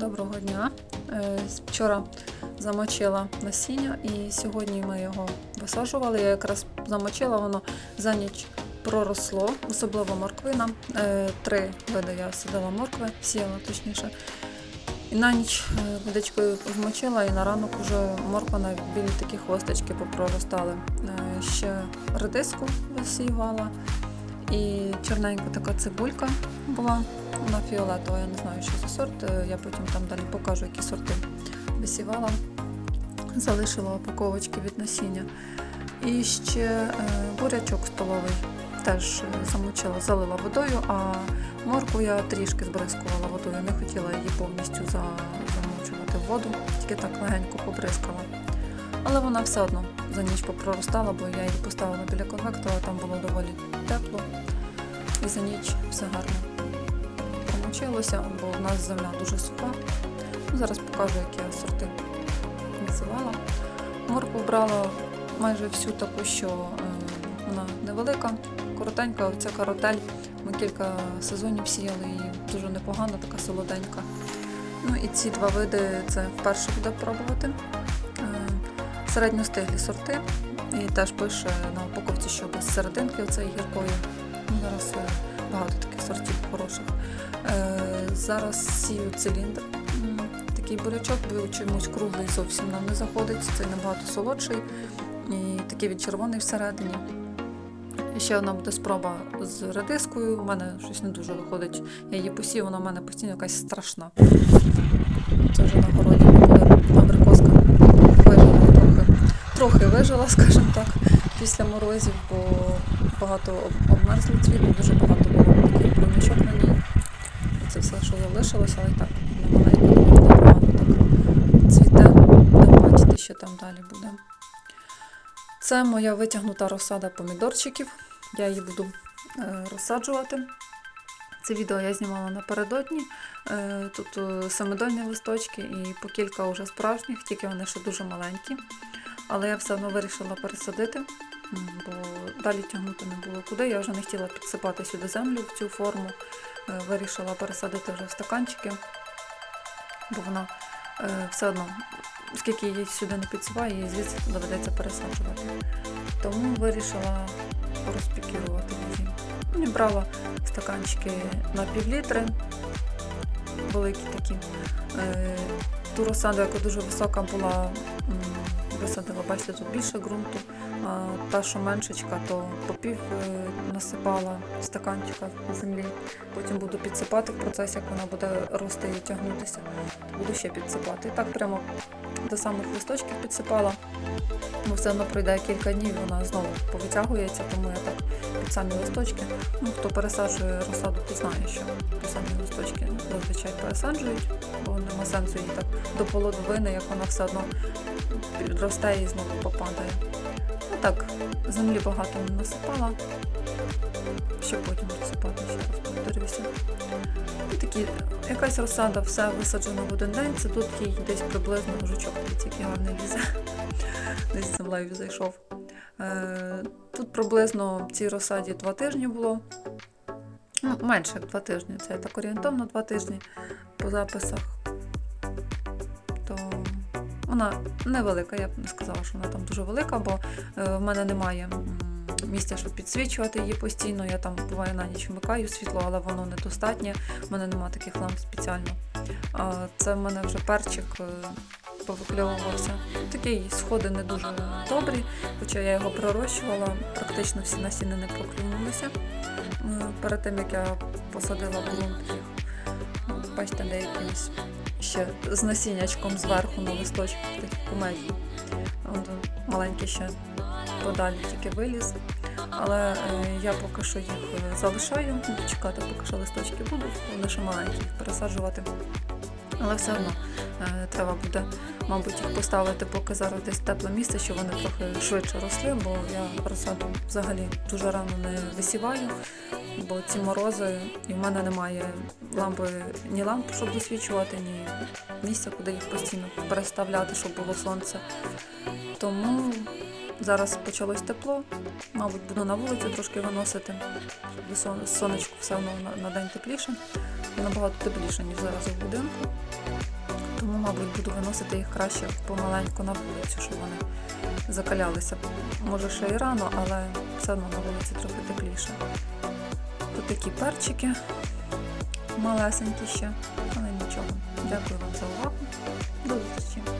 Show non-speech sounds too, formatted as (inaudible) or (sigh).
Доброго дня. Е, Вчора замочила насіння і сьогодні ми його висаджували. Я якраз замочила, воно за ніч проросло, особливо морквина. Е, Три види я садила моркви, сіяла точніше. І на ніч е, водичкою вмочила, і на ранок вже морква на білі такі хвосточки попроростали. Ще редиску висівала. І чорненька така цибулька була, вона фіолетова, я не знаю, що за сорт. е, Я потім там далі покажу, які сорти висівала. Залишила упаковочки від насіння. І ще е, бурячок столовий теж замочила, залила водою, а морку я трішки збризкувала водою. Не хотіла її повністю за- замочувати в воду, тільки так легенько побризкала. Але вона все одно за ніч попроростала, бо я її поставила біля конвектора, там було доволі тепло. І за ніч все гарно промочилося, бо в нас земля дуже суха. Ну, зараз покажу, які я сорти висівала. Моркву брала майже всю таку, що е, вона невелика, коротенька. Оця каротель. Ми кілька сезонів сіяли її дуже непогана, така солоденька. Ну і ці два види це вперше буде пробувати. Середньостиглі сорти. І теж пише на упаковці, що без серединки оцеї гіркої. Ну, Зараз е, багато таких сортів хороших. Е, Зараз сію циліндр. Такий бурячок, бо чомусь круглий зовсім нам не заходить. Це набагато солодший і такий від червоний всередині. Ще одна буде спроба з редискою. У мене щось не дуже виходить. Я її посію, вона в мене постійно якась страшна. Це вже на городі буде абрикоска. Трохи. Вижила, (laughs) скажімо так, після морозів, бо багато об- обмерзли цвіт, дуже багато було таких брунячок на ній. Це все, що залишилося, але так маленько непогано так цвіте. Не бачите, що там далі буде. Це моя витягнута розсада помідорчиків. Я її буду е, розсаджувати. Це відео я знімала напередодні. Е, Тут е, самодольні листочки і по кілька вже справжніх, тільки вони ще дуже маленькі. Але я все одно вирішила пересадити, бо далі тягнути не було куди. Я вже не хотіла підсипати сюди землю в цю форму. Е, Вирішила пересадити вже в стаканчики, бо вона е, все одно, скільки її сюди не підсипаю, її звідси доведеться пересаджувати. Тому вирішила порозпікірувати її. Ну, І брала стаканчики на півлітри, великі такі. Е, Ту розсаду, яка дуже висока була, висадила, бачите, тут більше ґрунту, а та, що меншечка, то по пів е, насипала стаканчика землі. Потім буду підсипати в процесі, як вона буде рости і тягнутися, буду ще підсипати. І так прямо до самих листочків підсипала. Бо все одно пройде кілька днів, вона знову повитягується, тому я так під самі листочки. Ну, хто пересаджує розсаду, то знає, що під самі листочки зазвичай пересаджують, бо нема сенсу її так до половини, як вона все одно росте і знову попадає. Ну так, землі багато не насипала. Ще потім розсипати, ще раз повторюся. І такі, якась розсада, все висаджено в один день. Це тут їй десь приблизно жучок, який гарний лізе. Десь землею зайшов. Е, Тут приблизно в цій розсаді два тижні було. Ну, менше як два тижні. Це я так орієнтовно два тижні по записах. Вона невелика, я б не сказала, що вона там дуже велика, бо е, в мене немає місця, щоб підсвічувати її постійно. Я там буває на ніч вмикаю світло, але воно недостатнє. У мене немає таких ламп спеціально. Це в мене вже перчик е, повикльовувався. Такі сходи не дуже добрі, хоча я його пророщувала, практично всі насіни не проклюнулися. Е, Перед тим як я посадила в ґрунт їх. Бачите, деякі ось ще з насіннячком зверху на листочках такі кумедні. От, маленький ще подалі тільки виліз. Але е, я поки що їх залишаю, чекати, поки що листочки будуть, вони ще маленькі їх пересаджувати. Але все одно е, треба буде, мабуть, їх поставити, поки зараз десь тепле місце, щоб вони трохи швидше росли, бо я розсаду взагалі дуже рано не висіваю, бо ці морози, і в мене немає лампи, ні ламп, щоб висвічувати, ні місця, куди їх постійно переставляти, щоб було сонце. Тому зараз почалось тепло, мабуть, буду на вулицю трошки виносити, щоб сонечко все одно на, день тепліше. набагато тепліше, ніж зараз у будинку. Тому, мабуть, буду виносити їх краще помаленьку на вулицю, щоб вони закалялися. Може ще і рано, але все одно на вулиці трохи тепліше. Тут такі перчики малесенькі ще, але нічого. Дякую вам за увагу. До зустрічі!